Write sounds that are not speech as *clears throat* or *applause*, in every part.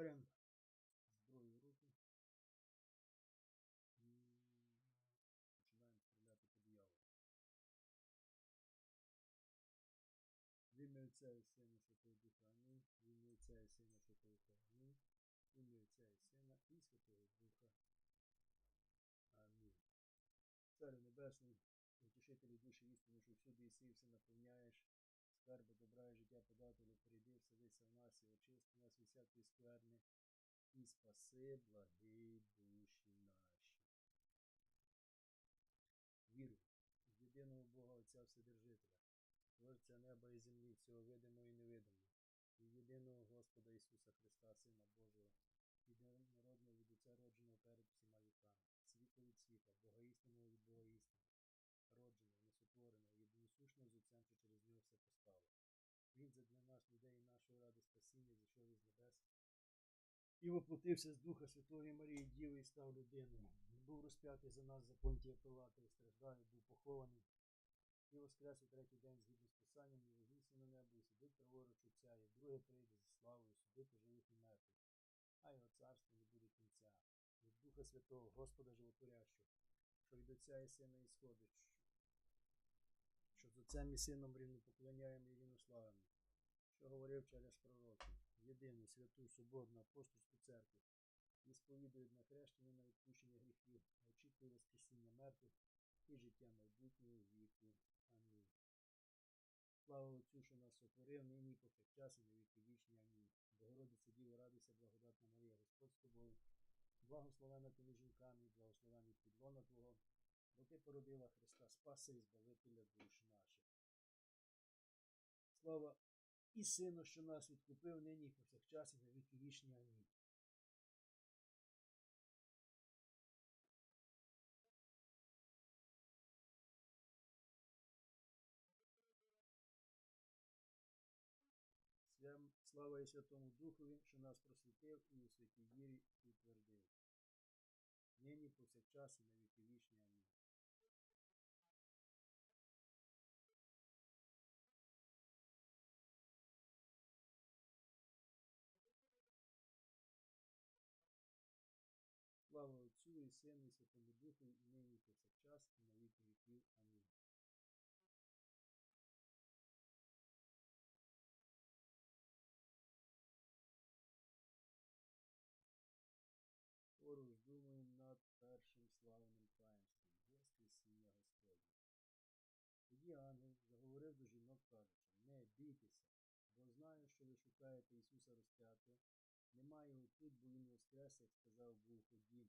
Беремо зброю в руки. І починаємо стріляти по дияволу. В ім'я Отця і Сина Святого Духа Амінь. В ім'я Отця і Сина Святого Духа Амінь. В ім'я Отця і Сина і Святого Духа. Амінь. Царю Небесний, утішителю душі істини, що всюди і все наповняєш, скарби, добра і життя подателю, прийди, вселися в нас і очисти нас від всякої скверни, і спаси благі душі наші. Вірю в єдиного Бога Отця Вседержителя, Творця неба і землі, всього видимого і невидимого, і єдиного Господа Ісуса Христа, Сина Божого, єдинородного від Отця родженого перед всіма віками, світло від Бога істинного від Бога істини, родженого, несотвореного, єдиносушного з Отцем, що через нього все. Він задля нас, людей і нашої ради спасіння, зійшов із небес і воплотився з Духа Святої Марії Діви і став людиною. І був розп'ятий за нас за понтія Пилата, і страждав, і був похований. І воскрес у третій день згідно з Писанням, і вознісся на небо, і сидить праворуч Отця, і вдруге прийде зі славою судити живих і мертвих, а його царство не буде кінця. Від Духа Святого, Господа Животворящого, що від Отця і Сина ісходить, що- з Отцем і Сином рівно поклоняємо і рівнославимо, що говорив через пророків, єдину, святу, соборну, апостольську церкву, і сповідують на хрещення на відпущення гріхів, очікує Воскресіння мертвих і життя майбутнього віку. Амінь. Слава Отцю, що нас сотворив, нині повсякчас і на віки вічні. Амінь. Богородиця Діво, радуйся, благодатна Марія, Господь з тобою. Благословена ти жінками, благословений підлона Твого, бо ти породила Христа Спаси і Збавителя душ наших. Слава і Сину, що нас відкупив нині і повсякчас і на віки вічні. Амінь. Слава і Святому Духові, що нас просвітив і у святій вірі утвердив. Нині повсякчас і на віки вічні. Амінь. І і Святому Духу, і нині і повсякчас, і на віки віків. Амінь. Скоро роздумуємо над першим славним таїнством Воскресіння Господнє. Тоді ангел заговорив до жінок, кажучи, не бійтеся, бо знаю, що ви шукаєте Ісуса розп'ятого. Немає його тут, бо Він воскрес, як сказав Бог ходім.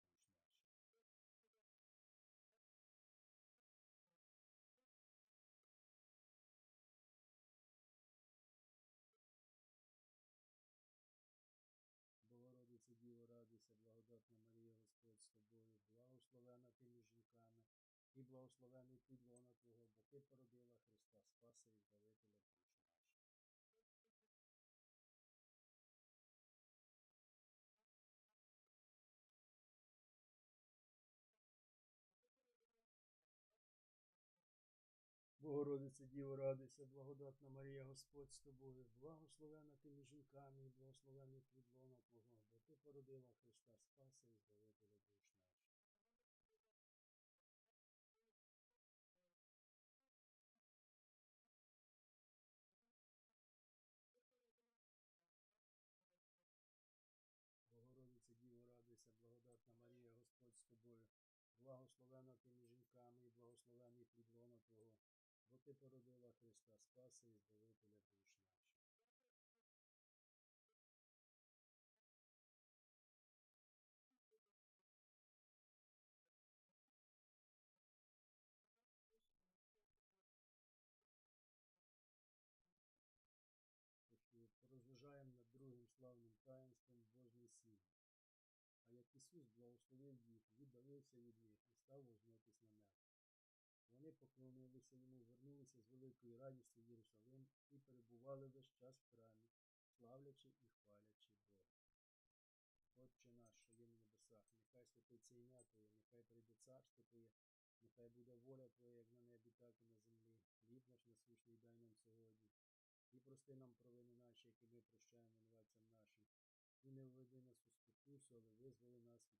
з тобою, благословена ти між жінками, і благословений плід лона Твого, бо ти породила Христа Спаса і Збавителя Богородице Діво, радися, благодатна Марія, Господь з тобою, благословена ти між жінками, і благословений плід лона Твого, бо ти породила Христа Спаса і Повятила душ наших. Богородице Діво, радися, благодатна Марія, Господь з тобою, благословена ти між жінками, і благословена плід лона Твого бо ти породила Христа Спаси і Збавителя душ наших. Тож, Порозважаємо над другим славним таїнством Вознесіння. А як Ісус благословив їх, віддалився від них і став возноситись на небо. Вони поклонилися йому, вернулися з великою радістю в Єрусалим і перебували весь час в храмі, славлячи і хвалячи Бога. Отче наш, що є на небесах, нехай святиться ім'я Твоє, нехай прийде царство Твоє, нехай буде воля Твоя, як на небі, так і на землі. Хліб наш насущний дай нам сьогодні. І прости нам провини наші, які ми прощаємо винуватцям нашим. І не введи нас у спокусу, але визволи нас від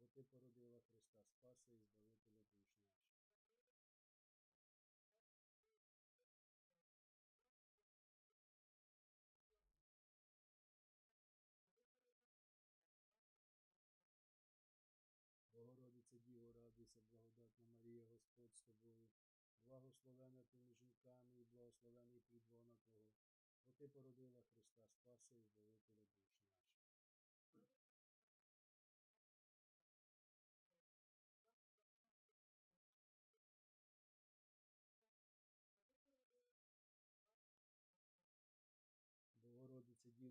бо ти породила Христа Спаси і Збавителя душ наших. Богородице Діво, радуйся, благодатна Марія, Господь з тобою, благословена ти між жінками і благословений плід лона Твого, бо ти породила Христа Спаси і Збавителя душ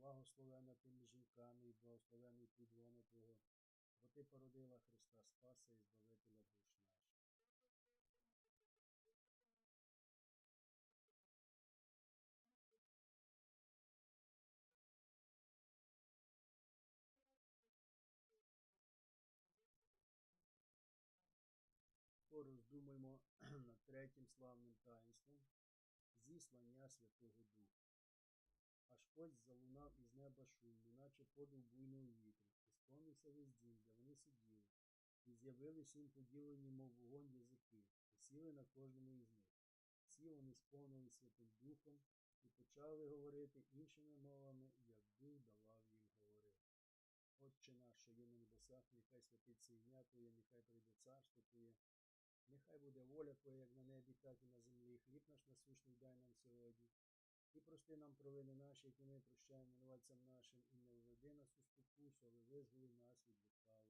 благословена ти між жінками і благословений плід лона Твого, бо ти породила Христа Спаси і Збавителя душ наших. Пороздумаймо *clears throat* над третім славним таїнством зіслання Святого Духа. Аж ось залунав із неба шум, неначе подув буйного вітру, і сповнився весь дім, де вони сиділи, і з'явились їм поділені, мов вогонь язики, і сіли на кожному із них. Всі вони сповнились Святим Духом і почали говорити іншими мовами, як Дух давав їм говорити. Отче наш, що є на небесах, нехай святиться ім'я Твоє, нехай прийде царство Твоє, нехай буде воля Твоя, як на небі, так і на землі. Хліб наш насущний дай нам сьогодні. І прости нам провини наші, які ми прощаємо винуватцям нашим, і не введи нас у спокусу, але визволи нас від лукавого.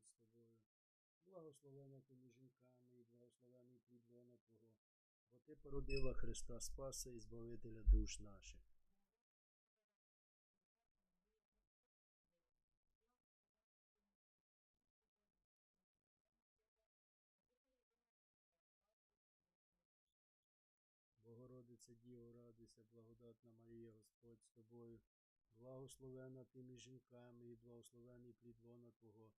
З тобою. Благословена ти між жінками, і благословений плід лона Твого, бо ти породила Христа Спаса і Збавителя душ наших. Богородице Діво, радуйся, благодатна Марія, Господь з тобою. Благословена ти між жінками, і благословений плід лона Твого,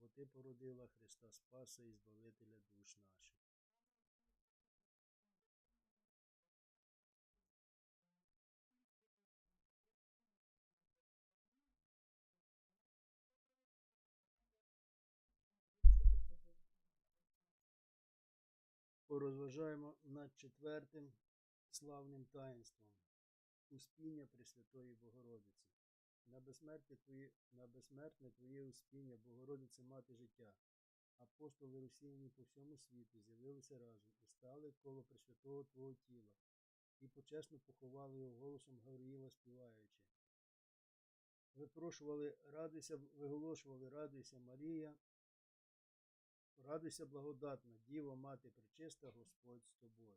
бо ти породила Христа Спаса і Збавителя душ наших. Порозважаємо над четвертим славним таїнством Успіння Пресвятої Богородиці. На безсмертне твоє, на безсмертне твоє успіння, Богородице Мати життя. Апостоли розсіяні по всьому світу з'явилися разом і стали коло Пресвятого Твого тіла, і почесно поховали його голосом Гавриїла співаючи. Випрошували, радуйся, виголошували, радуйся, Марія, радуйся, благодатна, Діво, Мати пречиста, Господь з тобою.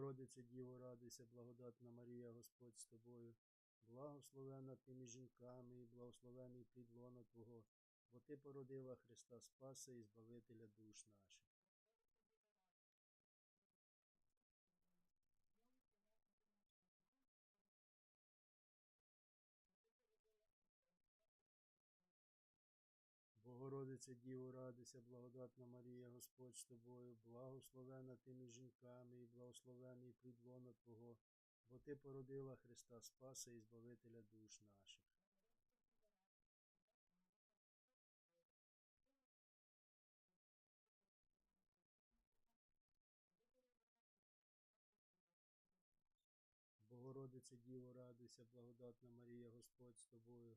Богородице Діво, радуйся, благодатна Марія, Господь з тобою. Благословена ти між жінками, і благословений плід лона Твого, бо ти породила Христа Спаса і Збавителя душ наших. Богородице Діво, радуйся, благодатна Марія, Господь з тобою, благословена ти між жінками, і благословений плід лона Твого, бо ти породила Христа Спаса і Збавителя душ наших. Богородице Діво, радуйся, благодатна Марія, Господь з тобою,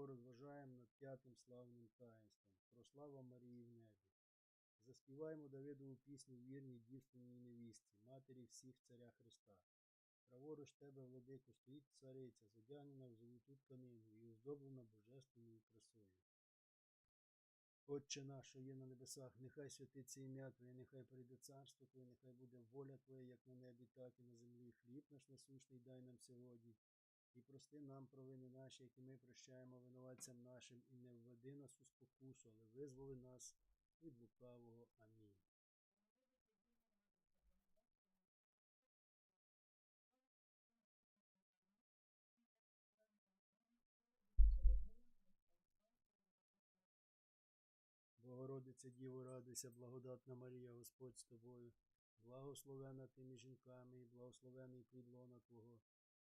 Порозважаємо над п'ятим славним таїнством. Прослава Марії в небі. Заспіваємо Давидову пісню вірній дівственній невісті, матері всіх царя Христа. Праворуч тебе, владико, стоїть цариця, зодягнена в золоту тканину і оздоблена божественною красою. Отче наш, є на небесах, нехай святиться ім'я Твоє, нехай прийде царство Твоє, нехай буде воля Твоя, як на небі, так і на землі. Хліб наш насущний дай нам сьогодні. І прости нам провини наші, які ми прощаємо винуватцям нашим, і не введи нас у спокусу, але визволи нас від лукавого. Амінь. Богородиця Діво, радуйся, благодатна Марія, Господь з тобою, благословена ти між жінками, і благословений плід лона Твого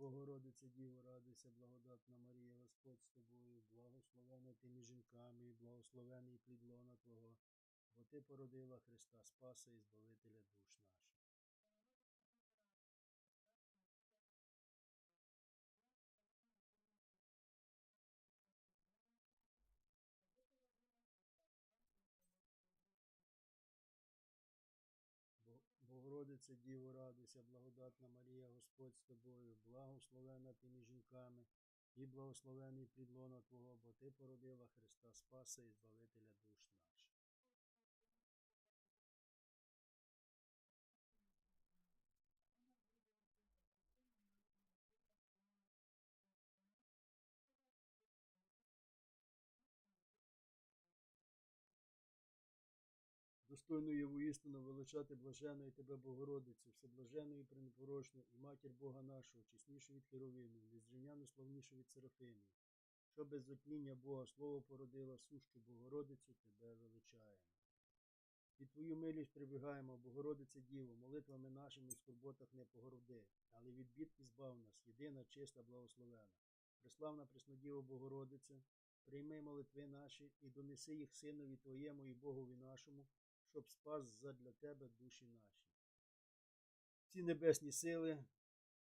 Богородиця Діво, радуйся, благодатна Марія, Господь з тобою, благословена ти між жінками, і благословений плід Твого, бо ти породила Христа Спаса і Збавителя душ наших. Бо- Діву, радуйся, благодатна Марія, Господь з тобою, благословена ти між жінками, і благословений підлона Твого, бо ти породила Христа Спаса і Збавителя душ наших. Достойно є воістину величати блаженої тебе, Богородицю, всеблажену і і матір Бога нашого, чеснішу від Херовимів, незрівняно славнішу від Серафимів, що без затління Бога Слово породила, сущу Богородицю тебе величаємо. Під твою милість прибігаємо, Богородице Діво, молитвами нашими в скорботах не погороди, але від бід і збав нас, єдина, чиста, благословена. Преславна Преснодіво Богородице, прийми молитви наші і донеси їх Синові Твоєму і Богові нашому, щоб спас задля Тебе душі наші. Всі небесні сили,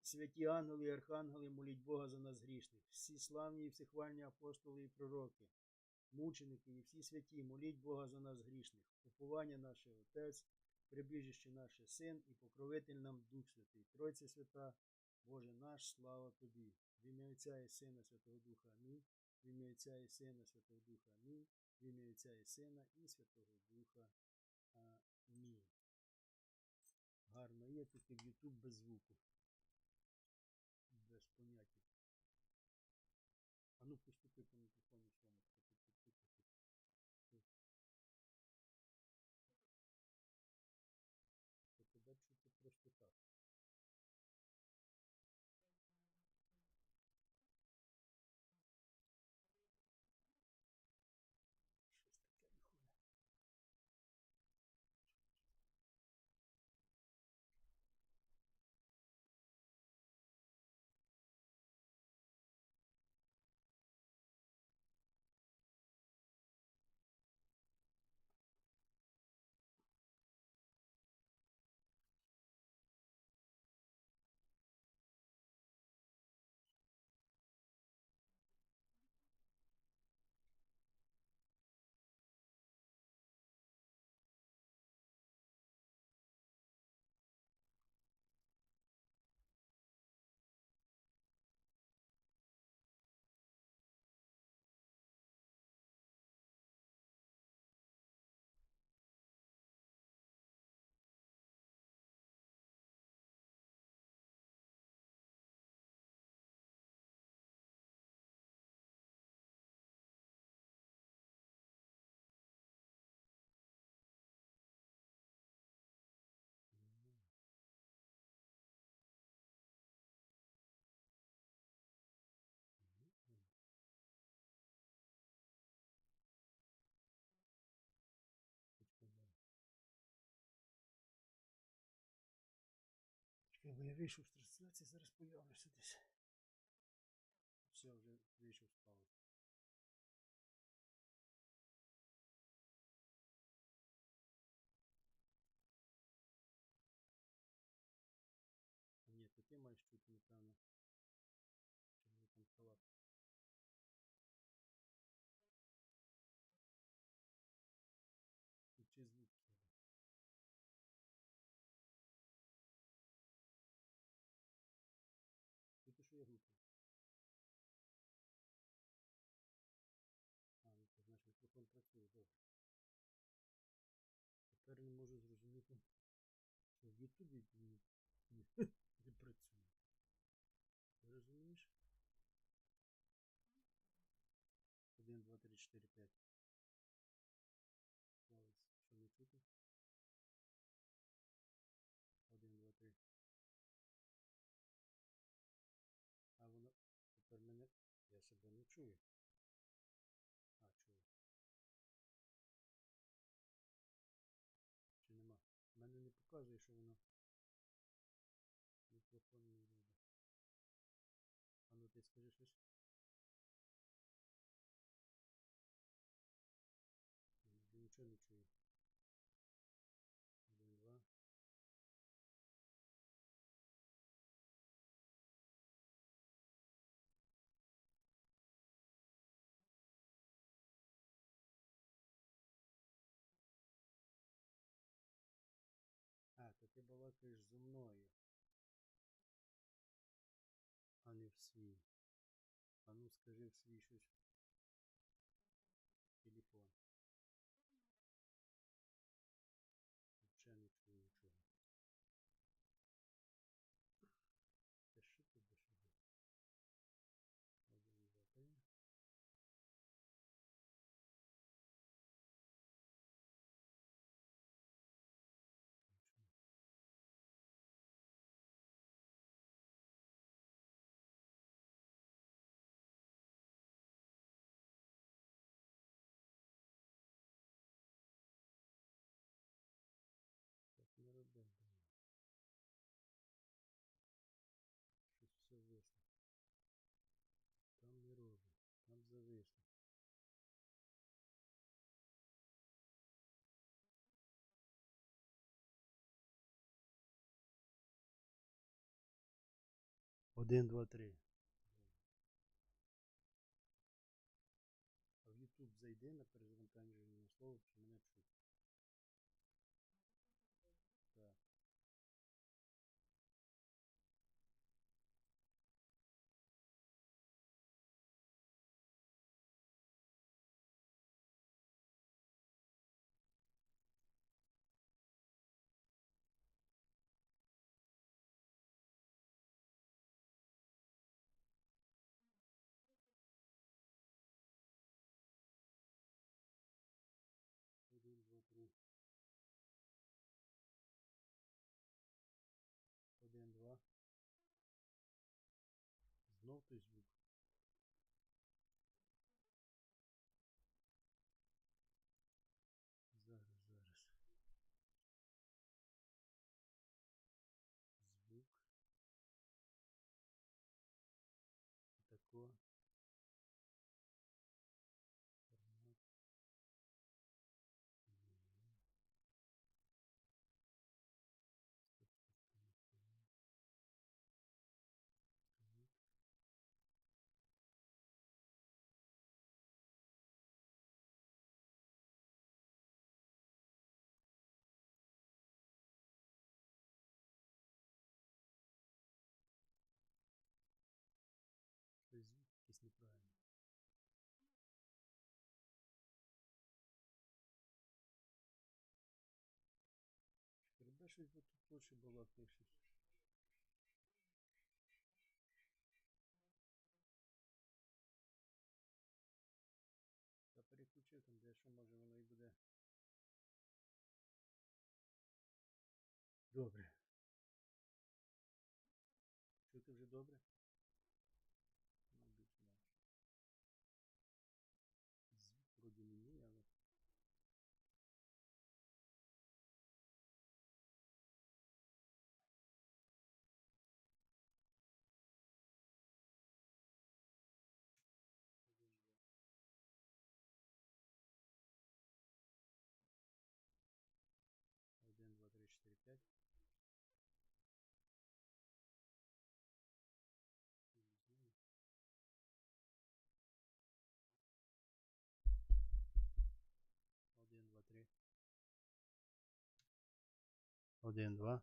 святі ангели і архангели, моліть Бога за нас грішних, всі славні і всехвальні апостоли і пророки, мученики і всі святі, моліть Бога за нас грішних, уповання наше Отець, прибіжище наше Син і покровитель нам Дух Святий, Тройця Свята, Боже наш, слава Тобі. В ім'я Отця і Сина Святого Духа Амінь. В ім'я Отця і Сина Святого Духа Амінь. В ім'я Отця і Сина і Святого Духа Гарно є тільки в YouTube без звуку. Без поняття. А ну пустити по мікрофону своєму. бо я вийшов з трансляції, зараз появлюся десь. Все, вже вийшов з паузи. Ні, то ти маєш тут, напевно. Що в Ютубі не, не, не працює. Розумієш? 1, 2, 3, 4, 5. Славець, що не чути? 1, 2, 3. А воно тепер мене. Я себе не чую. Показує, що воно мікрофон не робить. А ну ти скажи щось. То зо мною. А не в свій. А ну скажи в свій щось. Телефон. Один, два, три. А в YouTube зайди на перезавантаження слово, voltage Щось бо тут лучше балакає щось. Та переключив там дещо, може воно і буде. Добре. Чути вже добре? yin duwa